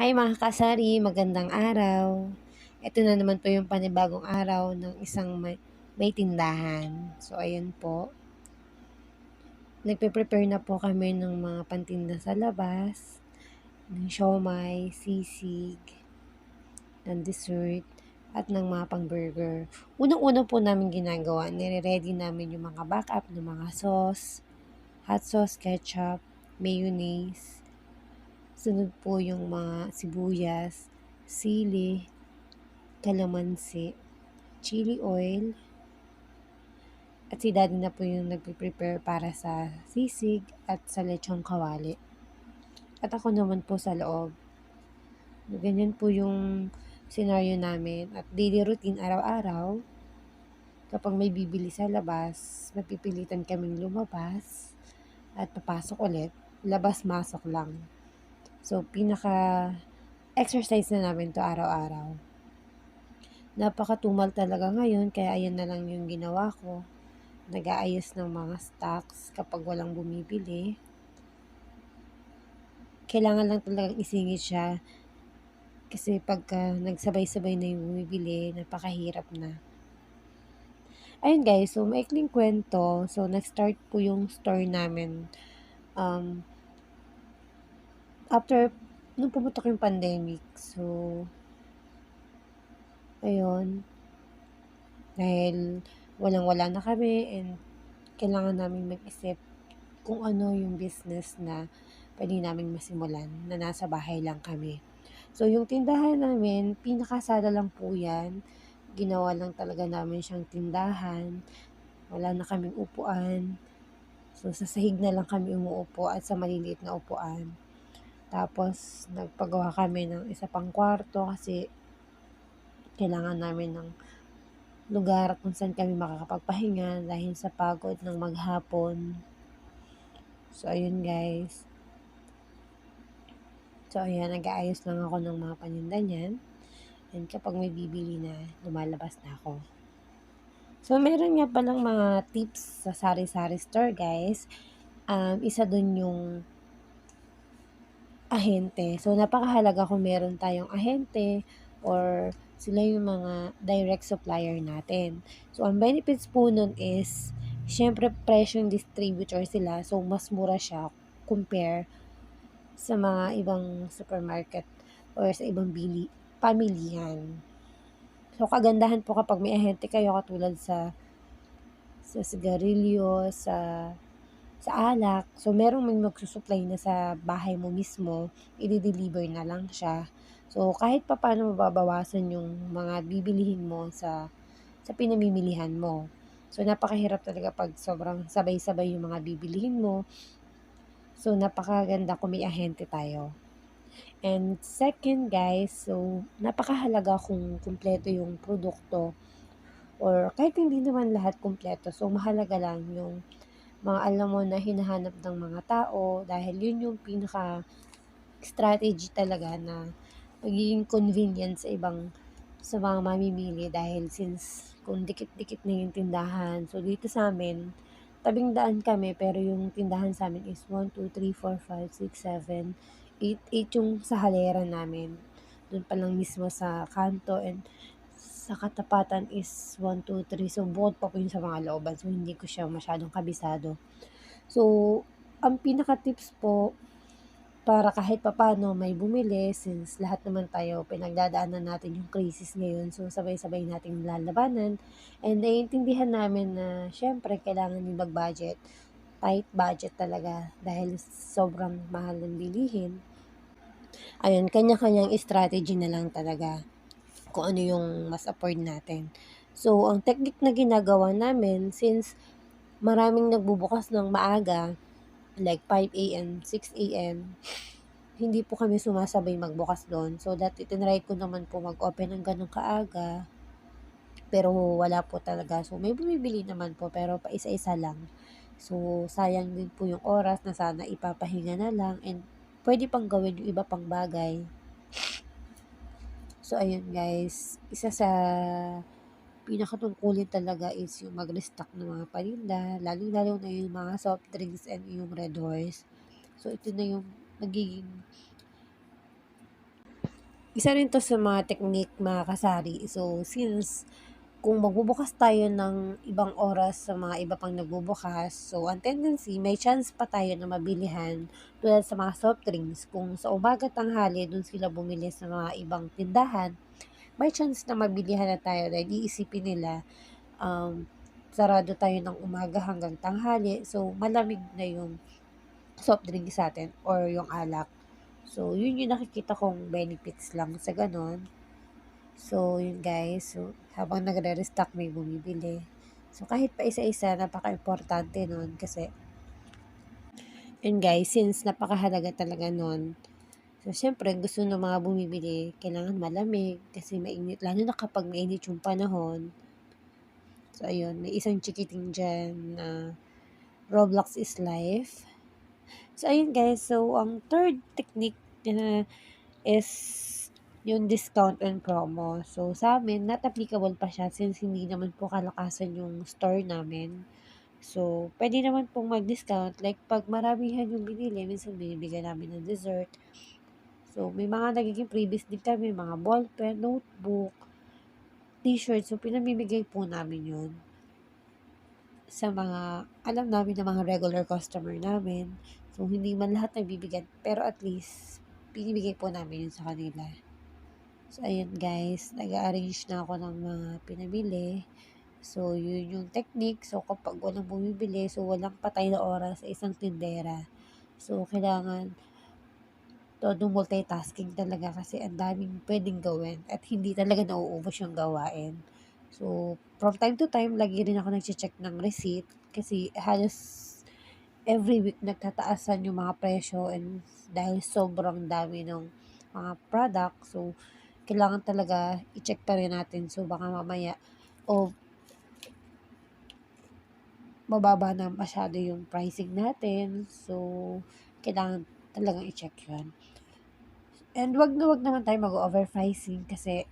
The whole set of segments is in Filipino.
Hi mga kasari, magandang araw. Ito na naman po yung panibagong araw ng isang may, may tindahan. So ayun po. Nagpe-prepare na po kami ng mga pantinda sa labas. Ng siomay, sisig, ng dessert, at ng mga pang-burger. Unang-una po namin ginagawa, nire-ready namin yung mga backup ng mga sauce, hot sauce, ketchup, mayonnaise, Sunod po yung mga sibuyas, sili, kalamansi, chili oil, at si daddy na po yung nagpe-prepare para sa sisig at sa lechong kawali. At ako naman po sa loob. Ganyan po yung scenario namin at daily routine araw-araw. Kapag may bibili sa labas, mapipilitan kaming lumabas at papasok ulit. Labas-masok lang. So, pinaka exercise na namin to araw-araw. Napakatumal talaga ngayon, kaya ayan na lang yung ginawa ko. Nag-aayos ng mga stocks kapag walang bumibili. Kailangan lang talagang isingit siya kasi pagka nagsabay-sabay na yung bumibili, napakahirap na. Ayun guys, so maikling kwento. So, nag-start po yung store namin. Um, after, nung pumutok yung pandemic, so, ayun, dahil walang-wala na kami and kailangan namin mag-isip kung ano yung business na pwede namin masimulan na nasa bahay lang kami. So, yung tindahan namin, pinakasada lang po yan. Ginawa lang talaga namin siyang tindahan. Wala na kaming upuan. So, sa sahig na lang kami umuupo at sa maliliit na upuan. Tapos, nagpagawa kami ng isa pang kwarto kasi kailangan namin ng lugar kung saan kami makakapagpahinga dahil sa pagod ng maghapon. So, ayun guys. So, ayan, nag-aayos lang ako ng mga paninda niyan. And kapag may bibili na, lumalabas na ako. So, meron nga palang mga tips sa sari-sari store, guys. Um, isa dun yung ahente. So, napakahalaga kung meron tayong ahente or sila yung mga direct supplier natin. So, ang benefits po nun is, syempre, presyong distributor sila. So, mas mura siya compare sa mga ibang supermarket or sa ibang bili, pamilihan. So, kagandahan po kapag may ahente kayo katulad sa sa sigarilyo, sa sa alak. So, merong may magsusupply na sa bahay mo mismo, i-deliver na lang siya. So, kahit pa paano mababawasan yung mga bibilihin mo sa sa pinamimilihan mo. So, napakahirap talaga pag sobrang sabay-sabay yung mga bibilihin mo. So, napakaganda kung may ahente tayo. And second guys, so napakahalaga kung kumpleto yung produkto or kahit hindi naman lahat kumpleto. So, mahalaga lang yung mga alam mo na hinahanap ng mga tao dahil yun yung pinaka strategy talaga na magiging convenient sa ibang sa mga mamimili dahil since kung dikit-dikit na yung tindahan. So, dito sa amin, tabing daan kami pero yung tindahan sa amin is 1, 2, 3, 4, 5, 6, 7, 8, 8 yung sa halera namin. Doon pa lang mismo sa kanto and sa katapatan is 1, 2, 3. So, bukod pa po yun sa mga looban. So, hindi ko siya masyadong kabisado. So, ang pinaka-tips po, para kahit papano may bumili, since lahat naman tayo, pinagdadaanan natin yung crisis ngayon. So, sabay-sabay nating lalabanan. And naiintindihan namin na, syempre, kailangan din mag-budget. Tight budget talaga dahil sobrang mahal ng bilihin. Ayun, kanya-kanyang strategy na lang talaga kung ano yung mas afford natin. So, ang technique na ginagawa namin, since maraming nagbubukas ng maaga, like 5 a.m., 6 a.m., hindi po kami sumasabay magbukas doon. So, that itinry ko naman po mag-open ng ganun kaaga. Pero wala po talaga. So, may bumibili naman po, pero pa isa-isa lang. So, sayang din po yung oras na sana ipapahinga na lang. And pwede pang gawin yung iba pang bagay. So, ayun guys, isa sa pinakatungkulin talaga is yung mag-restock ng mga paninda, lalo-lalo na yung mga soft drinks and yung Red Horse. So, ito na yung magiging isa rin 'to sa mga technique mga kasari. So, since kung magbubukas tayo ng ibang oras sa mga iba pang nagbubukas, so ang tendency may chance pa tayo na mabilihan tulad sa mga soft drinks. Kung sa umaga, tanghali dun sila bumili sa mga ibang tindahan, may chance na mabilihan na tayo dahil iisipin nila, um, sarado tayo ng umaga hanggang tanghali, so malamig na yung soft drink sa'tin or yung alak. So, yun yung nakikita kong benefits lang sa gano'n. So, yun guys. So, habang nagre-restock may bumibili. So, kahit pa isa-isa, napaka-importante nun kasi yun guys, since napakahalaga talaga nun, so, syempre, gusto ng mga bumibili, kailangan malamig kasi mainit, lalo na kapag mainit yung panahon. So, ayun, may isang chikiting dyan na Roblox is life. So, ayun guys, so, ang third technique na is yung discount and promo. So, sa amin, not applicable pa siya since hindi naman po kalakasan yung store namin. So, pwede naman pong mag-discount. Like, pag maramihan yung binili, minsan binibigyan namin ng dessert. So, may mga nagiging freebies din kami, mga ballpen, notebook, t-shirt. So, pinamimigay po namin yun sa mga, alam namin na mga regular customer namin. So, hindi man lahat nabibigyan, pero at least, pinibigay po namin yun sa kanila. So, ayun guys, nag-arrange na ako ng mga pinamili. So, yun yung technique. So, kapag walang bumibili, so walang patay na oras sa isang tindera. So, kailangan todo multitasking talaga kasi ang daming pwedeng gawin at hindi talaga nauubos yung gawain. So, from time to time, lagi rin ako nag-check ng receipt kasi halos every week nagtataasan yung mga presyo and dahil sobrang dami ng mga product. So, kailangan talaga i-check pa rin natin. So, baka mamaya, o mababa na masyado yung pricing natin. So, kailangan talagang i-check yun. And wag na wag naman tayo mag-overpricing kasi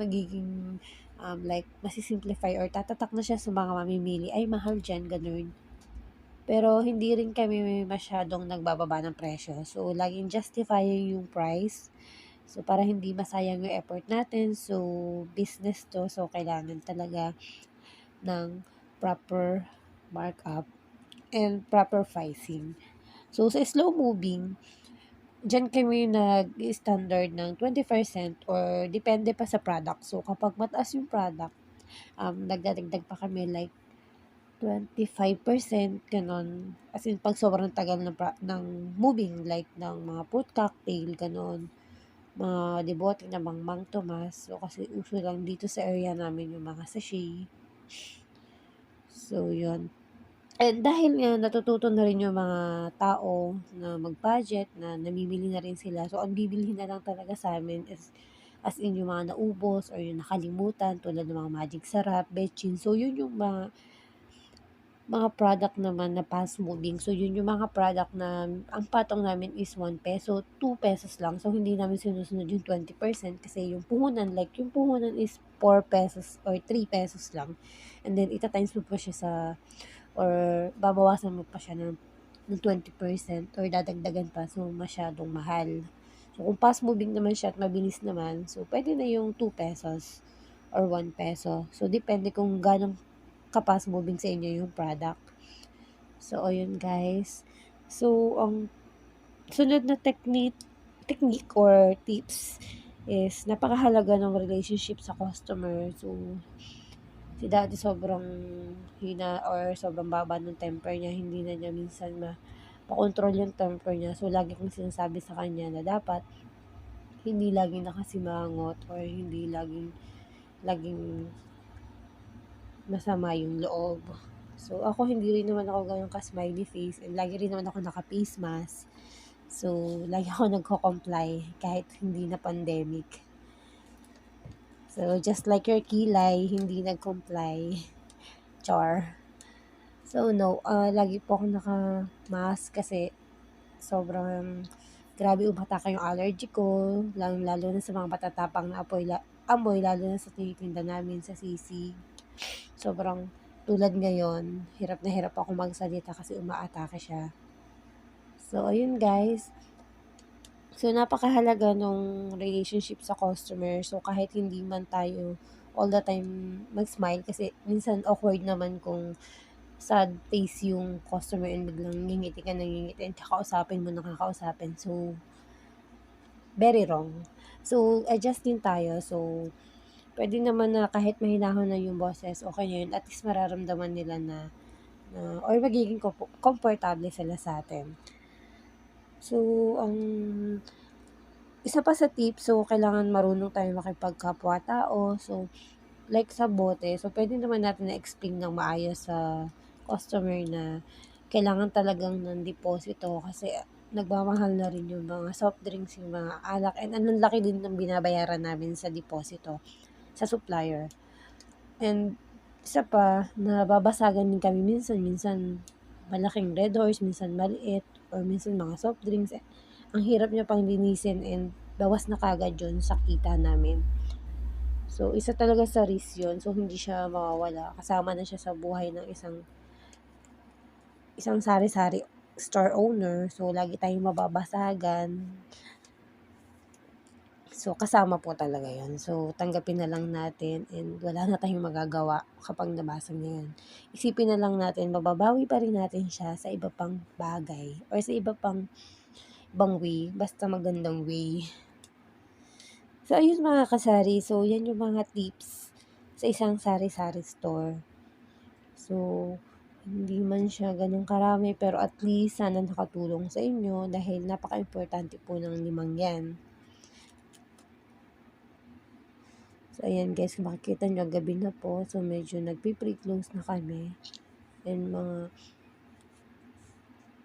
magiging um, like masisimplify or tatatak na siya sa mga mamimili. Ay, mahal dyan, ganun. Pero hindi rin kami masyadong nagbababa ng presyo. So, laging justifying yung price. So, para hindi masayang yung effort natin. So, business to. So, kailangan talaga ng proper markup and proper pricing. So, sa slow moving, dyan kami nag-standard ng 20% or depende pa sa product. So, kapag mataas yung product, um, nagdadagdag pa kami like 25%, ganon. As in, pag sobrang tagal ng, ng moving, like ng mga fruit cocktail, ganon mga debote na Mang Tomas. So, kasi uso lang dito sa area namin yung mga sachet. So, yun. And dahil nga natututo na rin yung mga tao na mag-budget, na namimili na rin sila. So, ang bibilhin na lang talaga sa amin is as in yung mga naubos or yung nakalimutan tulad ng mga magic sarap, betchin. So, yun yung mga mga product naman na fast moving. So, yun yung mga product na ang patong namin is 1 peso, 2 pesos lang. So, hindi namin sinusunod yung 20% kasi yung puhunan, like yung puhunan is 4 pesos or 3 pesos lang. And then, ita-times mo pa siya sa, or babawasan mo pa siya ng, ng 20% or dadagdagan pa. So, masyadong mahal. So, kung fast moving naman siya at mabilis naman, so, pwede na yung 2 pesos or 1 peso. So, depende kung ganong kapas moving sa inyo yung product. So, ayun guys. So, ang sunod na technique, technique or tips is napakahalaga ng relationship sa customer. So, si daddy sobrang hina or sobrang baba ng temper niya. Hindi na niya minsan ma makontrol yung temper niya. So, lagi kong sinasabi sa kanya na dapat hindi laging nakasimangot or hindi laging laging masama yung loob. So, ako hindi rin naman ako ganun ka-smiley face and lagi rin naman ako naka-face mask. So, lagi ako nagko-comply kahit hindi na pandemic. So, just like your kilay, hindi nag-comply. Char. So, no, uh, lagi po ako naka-mask kasi sobrang grabe umatake yung allergy ko, lalo, lalo na sa mga matatapang na apoy, la, amoy, lalo na sa tinitinda namin sa sisig sobrang tulad ngayon, hirap na hirap ako magsalita kasi umaatake siya. So, ayun guys. So, napakahalaga nung relationship sa customer. So, kahit hindi man tayo all the time mag-smile kasi minsan awkward naman kung sad face yung customer and biglang ngingiti ka ng ngingiti and kakausapin mo na kakausapin. So, very wrong. So, adjust din tayo. So, pwede naman na kahit mahinahon na yung boses, okay na yun. At least mararamdaman nila na, na or magiging kompo- komportable sila sa atin. So, ang isa pa sa tip, so kailangan marunong tayo makipagkapwa-tao. So, like sa bote, so pwede naman natin na-explain ng maayos sa customer na kailangan talagang ng deposito kasi nagmamahal na rin yung mga soft drinks, yung mga alak, and ang laki din ng binabayaran namin sa deposito sa supplier. And isa pa, nababasagan din kami minsan, minsan malaking red horse, minsan maliit, or minsan mga soft drinks. Ang hirap niya pang linisin and bawas na kagad yun sa kita namin. So, isa talaga sa risk yun. So, hindi siya mawawala. Kasama na siya sa buhay ng isang isang sari-sari store owner. So, lagi tayong mababasagan. So, kasama po talaga yun. So, tanggapin na lang natin and wala na tayong magagawa kapag nabasa niya yun. Isipin na lang natin, mababawi pa rin natin siya sa iba pang bagay or sa iba pang ibang way, basta magandang way. So, ayun mga kasari. So, yan yung mga tips sa isang sari-sari store. So, hindi man siya ganun karami, pero at least sana nakatulong sa inyo dahil napaka-importante po ng limang yan. So, ayan guys, makikita nyo, gabi na po. So, medyo nagpi-pre-close na kami. And mga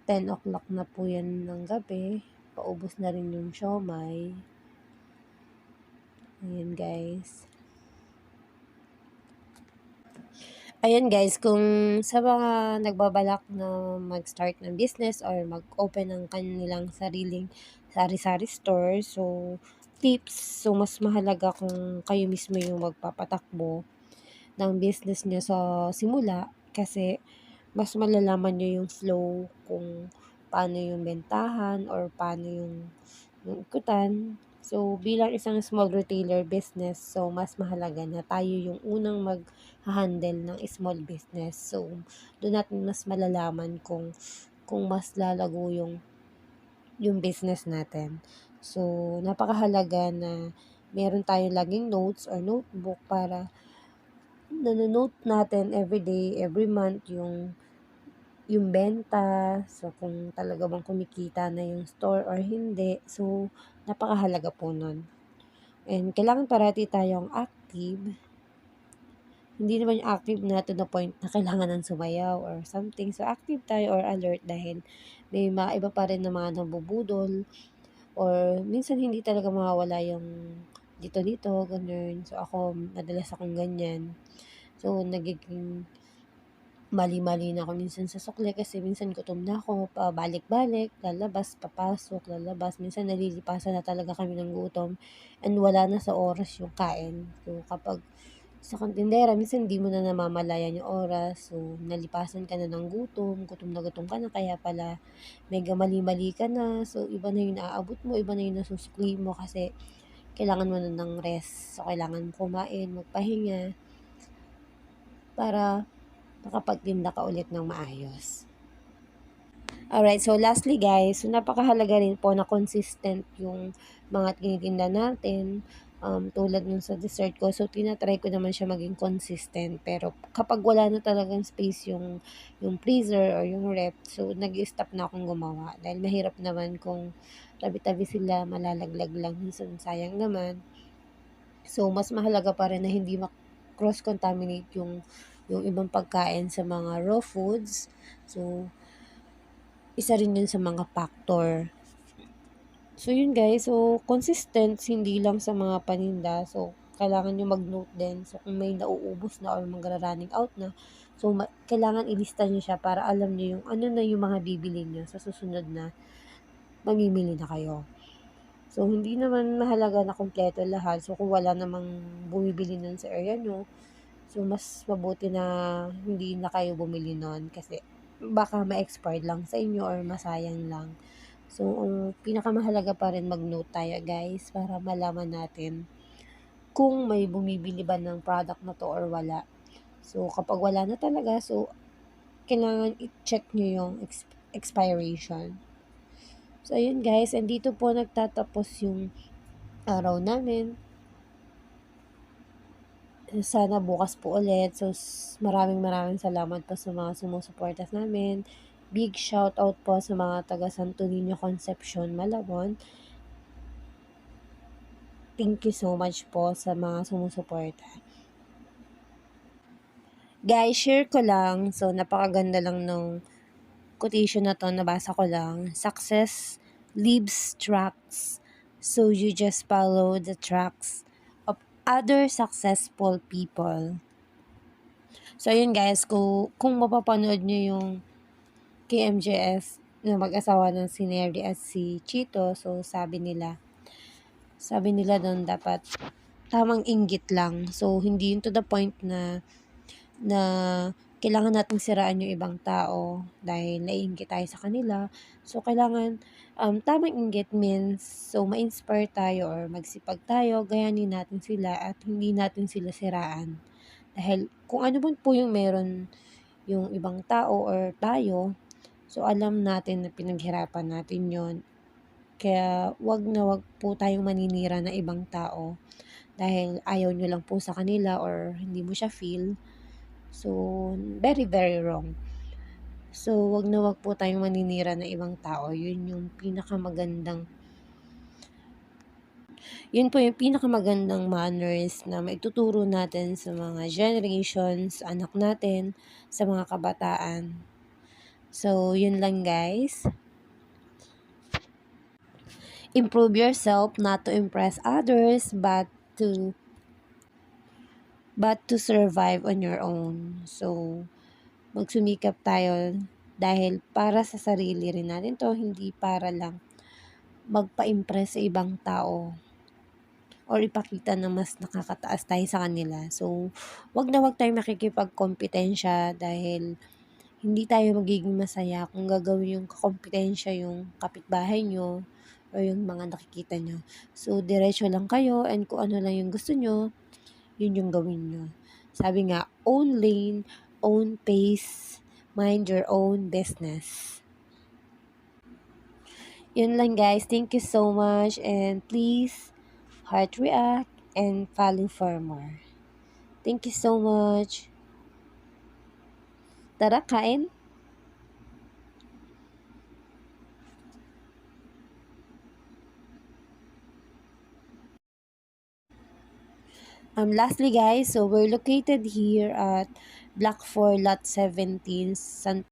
10 o'clock na po yan ng gabi. Paubos na rin yung siomay. Ayan guys. Ayan guys, kung sa mga nagbabalak na mag-start ng business or mag-open ng kanilang sariling sari-sari store, so tips, so mas mahalaga kung kayo mismo yung magpapatakbo ng business niya sa simula kasi mas malalaman nyo yung flow kung paano yung bentahan or paano yung, yung ikutan. So, bilang isang small retailer business, so mas mahalaga na tayo yung unang mag-handle ng small business. So, doon natin mas malalaman kung kung mas lalago yung yung business natin. So, napakahalaga na meron tayong laging notes or notebook para nanonote natin every day, every month yung yung benta, so kung talaga bang kumikita na yung store or hindi. So, napakahalaga po nun. And kailangan parati tayong active. Hindi naman yung active na to the point na kailangan ng sumayaw or something. So, active tayo or alert dahil may mga iba pa rin na mga nabubudol or minsan hindi talaga mawawala yung dito-dito, ganun. So, ako, madalas akong ganyan. So, nagiging mali-mali na ako minsan sa sukli kasi minsan gutom na ako, pabalik-balik, lalabas, papasok, lalabas. Minsan nalilipasan na talaga kami ng gutom and wala na sa oras yung kain. So, kapag sa kantindera, minsan hindi mo na namamalayan yung oras. So, nalipasan ka na ng gutom, gutom na gutom ka na, kaya pala mega mali-mali ka na. So, iba na yung naaabot mo, iba na yung nasusukli mo kasi kailangan mo na ng rest. So, kailangan kumain, magpahinga para makapagtinda ka ulit ng maayos. Alright, so lastly guys, so napakahalaga rin po na consistent yung mga tinitinda natin. Um, tulad nung sa dessert ko, so tinatry ko naman siya maging consistent. Pero kapag wala na talagang space yung, yung freezer or yung rep, so nag-stop na akong gumawa. Dahil mahirap naman kung tabi-tabi sila, malalaglag lang, minsan sayang naman. So, mas mahalaga pa rin na hindi cross-contaminate yung yung ibang pagkain sa mga raw foods. So, isa rin yun sa mga factor. So, yun guys. So, consistent, hindi lang sa mga paninda. So, kailangan nyo mag-note din. So, kung may nauubos na or magra-running out na, so, ma- kailangan ilista nyo siya para alam nyo yung ano na yung mga bibili nyo sa susunod na mamimili na kayo. So, hindi naman mahalaga na kompleto lahat. So, kung wala namang bumibili nun sa area nyo, So, mas mabuti na hindi na kayo bumili nun kasi baka ma-expired lang sa inyo or masayang lang. So, ang pinakamahalaga pa rin mag-note tayo guys para malaman natin kung may bumibili ba ng product na to or wala. So, kapag wala na talaga, so, kailangan i-check nyo yung ex- expiration. So, ayun guys, and dito po nagtatapos yung araw namin. Sana bukas po ulit. So, maraming maraming salamat po sa mga sumusuportas namin. Big shout out po sa mga taga Santo Niño Concepcion, Malabon. Thank you so much po sa mga sumusuporta. Guys, share ko lang. So, napakaganda lang nung quotation na to. Nabasa ko lang. Success leaves tracks. So, you just follow the tracks of other successful people. So, ayun guys. Kung, kung mapapanood nyo yung KMJS na mag-asawa ng si Neri at si Chito, so sabi nila, sabi nila doon dapat tamang inggit lang. So, hindi yun to the point na na kailangan nating siraan yung ibang tao dahil naiinggit tayo sa kanila. So, kailangan um, tamang inggit means so ma-inspire tayo or magsipag tayo, gayanin natin sila at hindi natin sila siraan. Dahil kung ano man po yung meron yung ibang tao or tayo, so alam natin na pinaghirapan natin yon Kaya wag na wag po tayong maninira na ibang tao dahil ayaw nyo lang po sa kanila or hindi mo siya feel. So, very, very wrong. So, wag na wag po tayong maninira na ibang tao. Yun yung pinakamagandang yun po yung pinakamagandang manners na maituturo natin sa mga generations, anak natin, sa mga kabataan. So, yun lang guys. Improve yourself not to impress others but to but to survive on your own. So, magsumikap tayo dahil para sa sarili rin natin to, hindi para lang magpa-impress sa ibang tao or ipakita na mas nakakataas tayo sa kanila. So, wag na wag tayong makikipagkompetensya dahil hindi tayo magiging masaya kung gagawin yung kakompetensya yung kapitbahay nyo or yung mga nakikita nyo. So, diretso lang kayo and kung ano lang yung gusto nyo, yun yung gawin nyo. Sabi nga, own lane, own pace, mind your own business. Yun lang guys. Thank you so much and please heart react and follow for more. Thank you so much. Tara, kain. Um, lastly, guys, so we're located here at Block 4, Lot 17, San